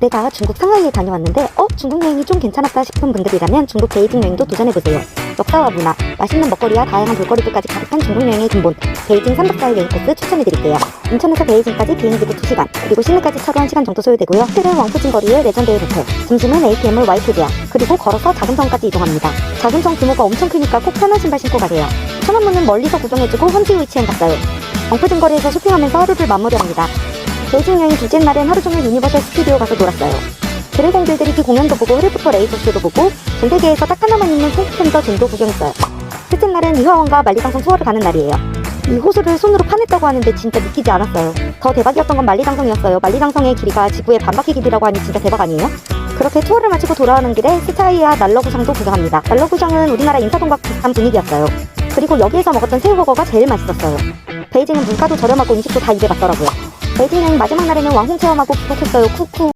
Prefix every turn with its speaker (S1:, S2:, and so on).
S1: 내가 중국 상하이에 다녀왔는데 어? 중국 여행이 좀 괜찮았다 싶은 분들이라면 중국 베이징 여행도 도전해보세요. 역사와 문화, 맛있는 먹거리와 다양한 볼거리들까지 가득한 중국 여행의 근본 베이징 3박 4일 여행 코스 추천해드릴게요. 인천에서 베이징까지 비행기로 2시간, 그리고 시내까지 차로 1시간 정도 소요되고요. 틀은 왕푸진 거리의 레전드의 뷔페, 점심은 ATM을 와이프디아, 그리고 걸어서 자금성까지 이동합니다. 자금성 규모가 엄청 크니까 꼭 편한 신발 신고 가세요. 천안문은 멀리서 구경해주고 현지 위치엔 갔어요. 왕푸진 거리에서 쇼핑하면서 하루를 마무리합니다. 베이징 여행 둘째 날엔 하루 종일 유니버셜 스튜디오 가서 놀았어요. 드래곤 길들이기 공연도 보고 해리포터 레이더쇼도 보고 전 세계에서 딱 하나만 있는 콩쿠팬더 존도 구경했어요. 셋째 날은 이화원과 만리장성 투어를 가는 날이에요. 이 호수를 손으로 파냈다고 하는데 진짜 믿기지 않았어요. 더 대박이었던 건 만리장성이었어요. 만리장성의 길이가 지구의 반바퀴 길이라고 하니 진짜 대박 아니에요? 그렇게 투어를 마치고 돌아오는 길에 스타이아 난러구장도 구경합니다. 난러구장은 우리나라 인사동과 비슷한 분위기였어요. 그리고 여기에서 먹었던 새우버거가 제일 맛있었어요. 베이징은 물가도 저렴하고 음식도 다 입에 맞더라고요. 여행 마지막 날에는 왕홍 체험하고 귀국했어요. 쿠쿠.